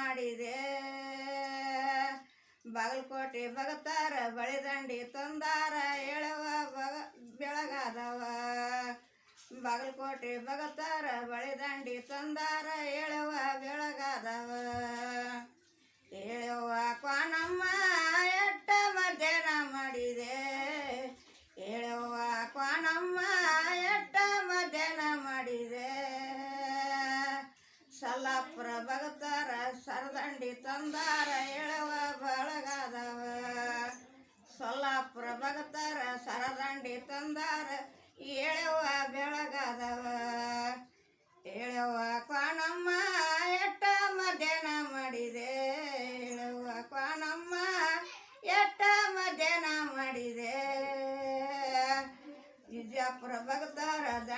ಮಾಡಿದೆ. ಬಾಗಲಕೋಟೆ ಬಗತಾರ ಬಳಿದಂಡಿ ತಂದಾರ ಎಳವ ಬಗ ಬೆಳಗಾದವ. ಬಾಗಲಕೋಟೆ ಬಗತಾರ ಬಳಿದಂಡಿ ತಂದಾರ ಎಳವ ಅಪ್ರ ಸರದಂಡಿ ತಂದಾರ ಎಳವ ಬಳಗಾದವ. ಸೊಲ್ಲ ಭಗತಾರ ಸರದಂಡಿ ತಂದಾರ ಎಳೆವ ಬೆಳಗಾದವ. ಎಳೆವ ಕ್ವಾಣಮ್ಮ ಎಟ್ಟ ಮಧ್ಯಾಹ್ನ ಮಾಡಿದೆ. ಎಳೆವ ಕಾಣಮ್ಮ ಎಟ್ಟ ಮಧ್ಯಾಹ್ನ ಮಾಡಿದೆ. ನಿಜ ಭಗತಾರ